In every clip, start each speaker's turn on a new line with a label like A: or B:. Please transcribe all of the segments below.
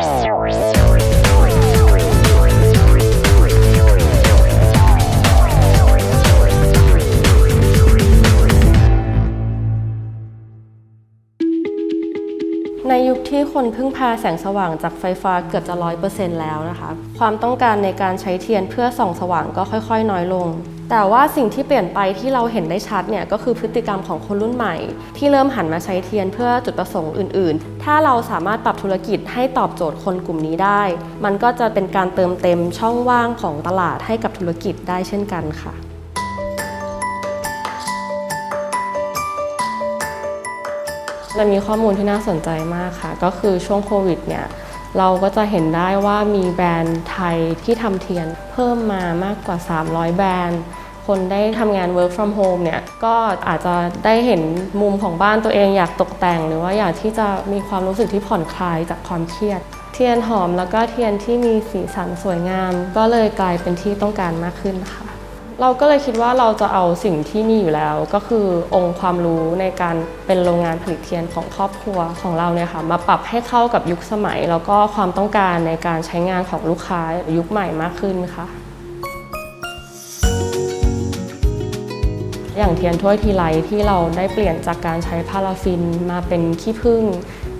A: Wow. ในยุคที่คนพึ่งพาแสงสว่างจากไฟฟ้าเกือบจะร้อยเปอร์เซ็นต์แล้วนะคะ ความต้องการในการใช้เทียนเพื่อส่องสว่างก็ค่อย ๆ น้อยลง แต่ว่าสิ่งที่เปลี่ยนไปที่เราเห็นได้ชัดเนี่ยก็คือพฤติกรรมของคนรุ่นใหม่ ที่เริ่มหันมาใช้เทียนเพื่อจุดประสงค์อื่น ๆ ถ้าเราสามารถปรับธุรกิจให้ตอบโจทย์คนกลุ่มนี้ได้ มันก็จะเป็นการเติมเต็มช่องว่างของตลาดให้กับธุรกิจได้เช่นกันค่ะ มันมีข้อมูลที่น่าสนใจมากค่ะ ก็คือช่วงโควิดเนี่ยเราก็จะเห็นได้ว่ามีแบรนด์ไทยที่ทำเทียนเพิ่มมามากกว่า 300 แบรนด์ คนได้ทำงาน work from home เนี่ยก็อาจจะได้เห็นมุมของบ้านตัวเองอยากตกแต่ง หรือว่าอยากที่จะมีความรู้สึกที่ผ่อนคลายจากความเครียด เทียนหอมแล้วก็เทียนที่มีสีสันสวยงาม ก็เลยกลายเป็นที่ต้องการมากขึ้นค่ะ เราก็เลยคิดว่าเราจะเอาสิ่งที่มีอยู่แล้ว ก็คือองค์ความรู้ในการเป็นโรงงานผลิตเทียนของครอบครัวของเราเนี่ยค่ะมาปรับให้เข้ากับยุคสมัย แล้วก็ความต้องการในการใช้งานของลูกค้ายุคใหม่มากขึ้นค่ะอย่างเทียนถ้วยทีไรที่เราได้เปลี่ยนจากการใช้พาราฟินมาเป็นขี้ผึ้ง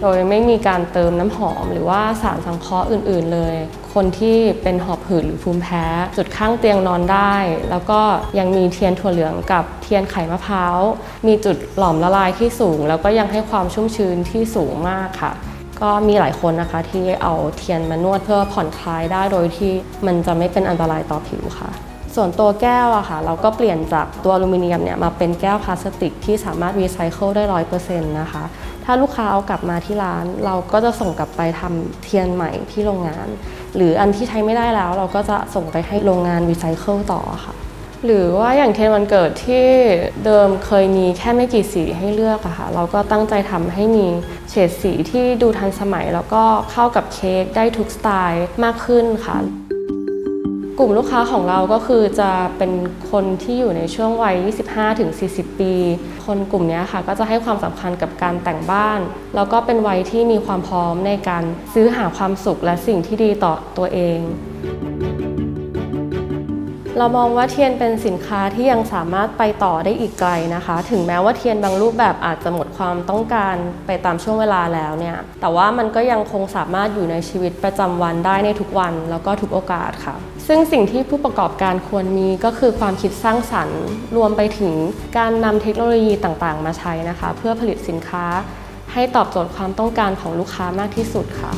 A: โดยไม่มีการเติมน้ำหอม หรือว่าสารสังเคราะห์อื่น ๆ เลย คนที่เป็นหอบหืดหรือภูมิแพ้ จุดข้างเตียงนอนได้ แล้วก็ยังมีเทียนถั่วเหลืองกับเทียนไขมะพร้าว มีจุดหลอมละลายที่สูง แล้วก็ยังให้ความชุ่มชื้นที่สูงมากค่ะ ก็มีหลายคนนะคะที่เอาเทียนมานวดเพื่อผ่อนคลายได้โดยที่มันจะไม่เป็นอันตรายต่อผิวค่ะส่วนตัวแก้วอะค่ะเราก็เปลี่ยนจากตัวอลูมิเนียมเนี่ยมาเป็นแก้วพลาสติกที่สามารถรีไซเคิลได้ร้อยเปอร์เซ็นต์นะคะ ถ้าลูกค้าเอากลับมาที่ร้าน เราก็จะส่งกลับไปทำเทียนใหม่ที่โรงงาน หรืออันที่ใช้ไม่ได้แล้ว เราก็จะส่งไปให้โรงงานรีไซเคิลต่อค่ะ หรือว่าอย่างเทียนวันเกิดที่เดิมเคยมีแค่ไม่กี่สีให้เลือกอะค่ะ เราก็ตั้งใจทำให้มีเฉดสีที่ดูทันสมัย แล้วก็เข้ากับเค้กได้ทุกสไตล์มากขึ้นค่ะ กลุ่มลูกค้าของเราก็คือจะเป็นคนที่อยู่ในช่วงวัย 25-40 ปี คนกลุ่มนี้ค่ะก็จะให้ความสำคัญกับการแต่งบ้าน แล้วก็เป็นวัยที่มีความพร้อมในการซื้อหาความสุขและสิ่งที่ดีต่อตัวเอง เรามองว่าเทียนเป็นสินค้าที่ยังสามารถไปต่อได้อีกไกลนะคะ ถึงแม้ว่าเทียนบางรูปแบบอาจจะหมดความต้องการไปตามช่วงเวลาแล้วเนี่ย แต่ว่ามันก็ยังคงสามารถอยู่ในชีวิตประจำวันได้ในทุกวันแล้วก็ทุกโอกาสค่ะ ซึ่งสิ่งที่ผู้ประกอบการควรมีก็คือความคิดสร้างสรรค์ รวมไปถึงการนำเทคโนโลยีต่างๆ มาใช้นะคะ เพื่อผลิตสินค้าให้ตอบโจทย์ความต้องการของลูกค้ามากที่สุดค่ะ